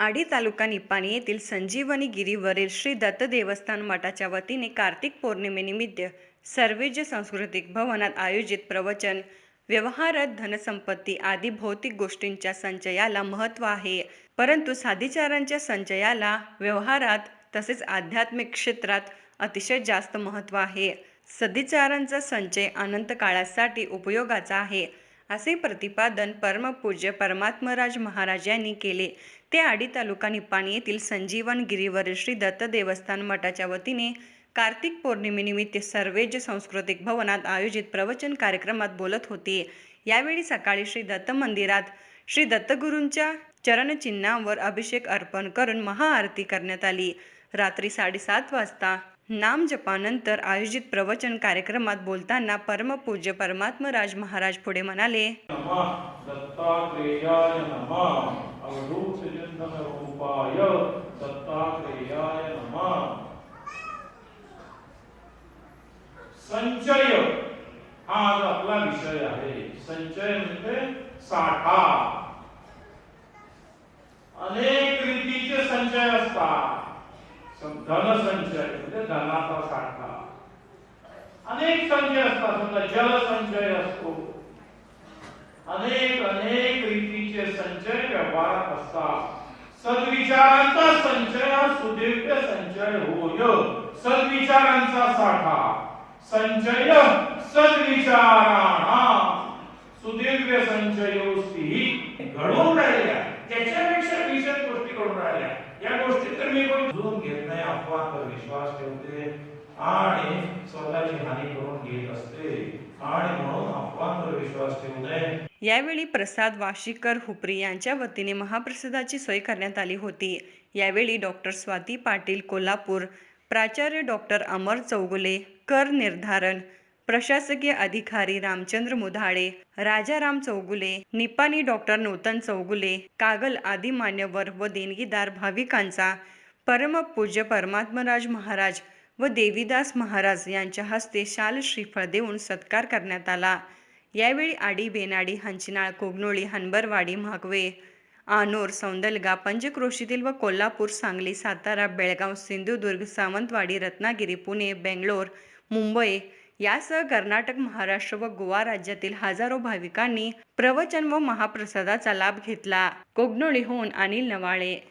आडी तालुका निपाणी येथील संजीवनी गिरीवरील श्री दत्त देवस्थान मठाच्या वतीने कार्तिक पौर्णिमेनिमित्त सर्वेज सांस्कृतिक भवनात आयोजित प्रवचन व्यवहारात धनसंपत्ती आदी भौतिक गोष्टींच्या संचयाला महत्त्व आहे. परंतु साधीचारांच्या संचयाला व्यवहारात तसेच आध्यात्मिक क्षेत्रात अतिशय जास्त महत्त्व आहे. सदिचारांचा संचय अनंत काळासाठी उपयोगाचा आहे. असे प्रतिपादन परमपूज्य परमात्मराज महाराज यांनी केले. ते आडी तालुका निपाणी येथील संजीवन गिरीवरील श्री दत्त देवस्थान मठाच्या वतीने कार्तिक पौर्णिमेनिमित्त सर्वेज सांस्कृतिक भवनात आयोजित प्रवचन कार्यक्रमात बोलत होते. यावेळी सकाळी श्री दत्त मंदिरात श्री दत्तगुरूंच्या चरणचिन्हावर अभिषेक अर्पण करून महाआरती करण्यात आली. रात्री साडेसात वाजता नाम जपानंतर आयोजित प्रवचन कार्यक्रमात बोलताना परमपूज्य परमात्मराज महाराज पुढे म्हणाले संचय हा आज आपला विषय आहे. संचय म्हणजे साठा. अनेक रीतीचे संचय असतात. धनसंचय म्हणजे धनाचा साठा. अनेक संचय असतात समजा जलसंचय असतो. अनेक अनेक रीतीचे संचय व्यवहारात असतात. सद्विचारांचा संचय हा सुदीर्घ संचय होय. सद्विचारांचा साठा. संचय सद्विचाराणा. सुदीर्घ संचयोस्ती घडून राहिल्या. त्याच्यापेक्षा विषय गोष्टी घडून राहिल्या. या गोष्टी तुम्ही कोणी जुळून घेत नाही अफवांवर विश्वास ठेवते आणि स्वतःची हानी करून घेत असते. आणि म्हणून अफवांवर विश्वास ठेवू नये. यावेळी प्रसाद वाशीकर हुपरी यांच्या वतीने महाप्रसादाची सोय करण्यात आली होती. यावेळी डॉक्टर स्वाती पाटील कोल्हापूर प्राचार्य डॉक्टर अमर चौगुले कर निर्धारण प्रशासकीय अधिकारी रामचंद्र मुधाळे राजाराम चौगुले निपाणी डॉक्टर नूतन चौगुले कागल आदी मान्यवर व देणगीदार भाविकांचा परमपूज्य परमात्मराज महाराज व देवीदास महाराज यांच्या हस्ते शाल श्रीफळ देऊन सत्कार करण्यात आला. यावेळी आडी बेनाडी हंचिनाळ कोगनोळी हनबरवाडी म्हागवे आनोर सौंदलगा पंचक्रोशीतील व कोल्हापूर सांगली सातारा बेळगाव सिंधुदुर्ग सावंतवाडी रत्नागिरी पुणे बेंगलोर मुंबई यासह कर्नाटक महाराष्ट्र व गोवा राज्यातील हजारो भाविकांनी प्रवचन व महाप्रसादाचा लाभ घेतला. कोगनोळीहून अनिल नवाळे